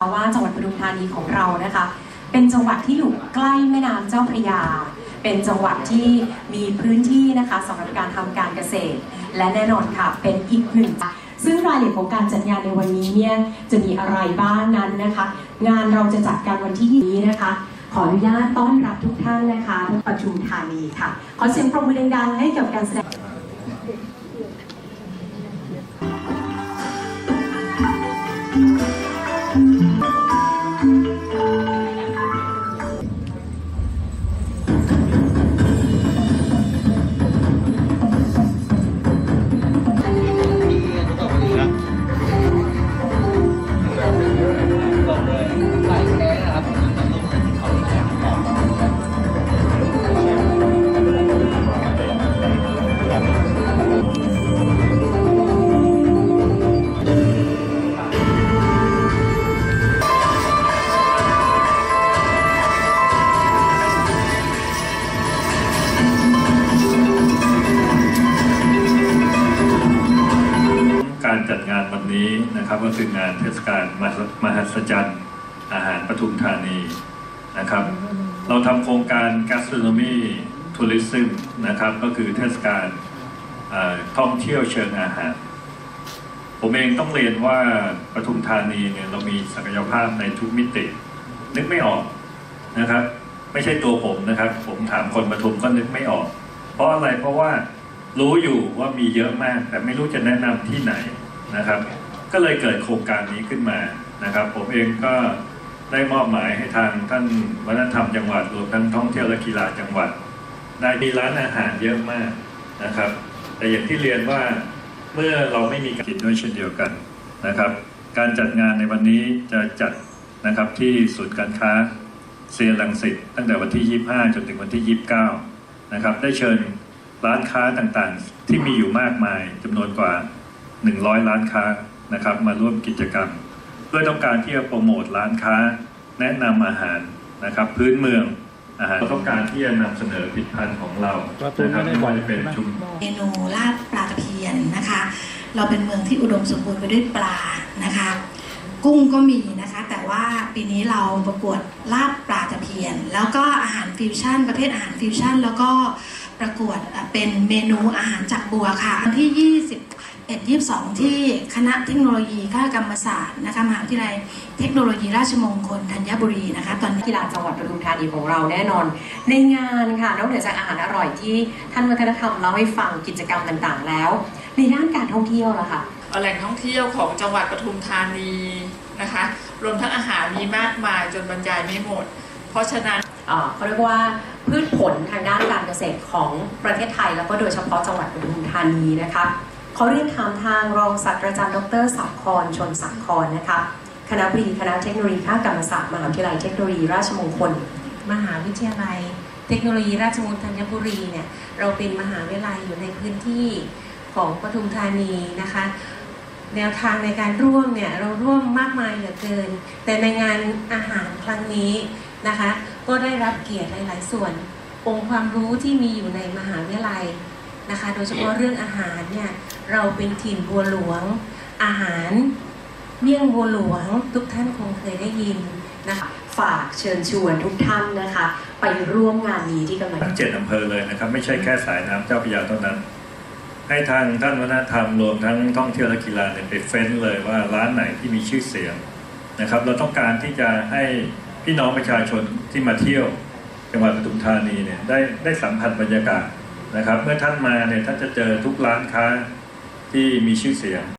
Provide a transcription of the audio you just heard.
ว่าจังหวัดปทุมธานีของเรานะคะ เป็นจังหวัดที่อยู่ใกล้แม่น้ำเจ้าพระยา เป็นจังหวัดที่มีพื้นที่นะคะสำหรับการทำการเกษตร และแน่นอนค่ะ เป็นอีกหนึ่ง ซึ่งรายละเอียดของการจัดงานในวันนี้เนี่ยจะมีอะไรบ้างนั้นนะคะ งานเราจะจัดการวันที่นี้นะคะ ขออนุญาตต้อนรับทุกท่านนะคะทุกปทุมธานีค่ะ ขอเสียงปรบมือดังๆให้กับการแสดง การจัดงานวันนี้นะครับก็คืองานเทศกาลมหัศมหัศจรรย์อาหารปทุมธานีนะครับ เราทำโครงการ gastronomy tourism นะครับ ก็คือเทศกาลท่องเที่ยวเชิงอาหาร ผมเองต้องเรียนว่าปทุมธานีเนี่ยเรามีศักยภาพในทุกมิติ นึกไม่ออกนะครับ ไม่ใช่ตัวผมนะครับ ผมถามคนปทุมก็นึกไม่ออก เพราะอะไรเพราะว่า รู้อยู่ว่ามีเยอะมาก แต่ไม่รู้จะแนะนำที่ไหนนะครับ ก็เลยเกิดโครงการนี้ขึ้นมานะครับ ผมเองก็ได้มอบหมายให้ทางท่านวัฒนธรรมจังหวัดรวมทั้งท่องเที่ยวและกีฬาจังหวัด ได้มีร้านอาหารเยอะมากนะครับ แต่อย่างที่เรียนว่าเมื่อเราไม่มีการกินด้วยเช่นเดียวกันนะครับ การจัดงานในวันนี้จะจัดนะครับที่ศูนย์การค้าเซียรังสิตตั้งแต่วันที่ 25 จนถึงวันที่ 29 นะครับ ได้เชิญ ร้านค้าต่างๆ ที่มีอยู่มากมายจำนวนกว่า 100 ร้านค้านะครับ มาร่วมกิจกรรม เพื่อต้องการที่จะโปรโมทร้านค้า แนะนำอาหารนะครับ พื้นเมืองอาหารเราต้องการที่จะนำเสนอผลิตภัณฑ์ของเรานะครับไม่ว่าจะเป็นชุมเมนูลาบปลาตะเพียนนะคะ เราเป็นเมืองที่อุดมสมบูรณ์ไปด้วยปลานะคะ กุ้งก็มีนะคะ แต่ว่าปีนี้เราประกวดลาบปลาตะเพียน แล้วก็อาหารฟิวชั่น ประเภทอาหารฟิวชั่น แล้วก็ ประกวดเป็นเมนูอาหารจากบัวค่ะวันที่ 21 22 ที่คณะเทคโนโลยีคณะกรรมศาสตร์นะคะมหาวิทยาลัยเทคโนโลยีราชมงคลธัญบุรีนะคะ ตอนนี้กีฬาจังหวัดปทุมธานีของเราแน่นอน ในงานค่ะนอกเหนือจากอาหารอร่อยที่ท่านวัฒนธรรมเล่าให้ฟังกิจกรรมต่างๆ แล้ว ในด้านการท่องเที่ยวล่ะค่ะแหล่งท่องเที่ยวของจังหวัดปทุมธานีนะคะ รวมทั้งอาหารมีมากมายจนบรรยายไม่หมด เพราะฉะนั้น เขาเรียกว่าพืชผลทางด้านการเกษตรของประเทศไทย แล้วก็โดยเฉพาะจังหวัดปทุมธานีนะคะเขอเรียนถามทางรองศาสตราจารย์ดรสักครชนสักครนะคะคณะบดีคณะเทคโนโลยีข้ากรรมศาสตร์มหาวิทยาลัยเทคโนโลยีราชมงคล มหาวิทยาลัย เทคโนโลยีราชมงคลธัญบุรีเนี่ยเราเป็นมหาวิทยาลัยอยู่ในพื้นที่ของปทุมธานีนะคะแนวทางในการร่วมเนี่ยเราร่วมมากมายเหลือเกิน แต่ในงานอาหารครั้งนี้ นะคะ ก็ได้รับเกียรติหลาย ๆ ส่วน องค์ความรู้ที่มีอยู่ในมหาวิทยาลัยนะคะ โดยเฉพาะเรื่องอาหารเนี่ยเราเป็นถิ่นบัวหลวง อาหารเมี่ยงบัวหลวงทุกท่านคงเคยได้ยินนะคะฝากเชิญชวนทุกท่านนะคะ ไปร่วมงานนี้ที่กำลังทั้งเจ็ดอำเภอเลยนะครับ ไม่ใช่แค่สายน้ำเจ้าพระยาเท่านั้น ให้ทางท่านวัฒนธรรมรวมทั้งท่องเที่ยวและกีฬาเนี่ยไปเฟ้นเลยว่าร้านไหนที่มีชื่อเสียงนะครับ เราต้องการที่จะให้ พี่น้องประชาชนที่มาเที่ยวจังหวัดปทุมธานีเนี่ยได้ได้สัมผัสบรรยากาศนะครับ เมื่อท่านมาเนี่ยท่านจะเจอทุกร้านค้าที่มีชื่อเสียง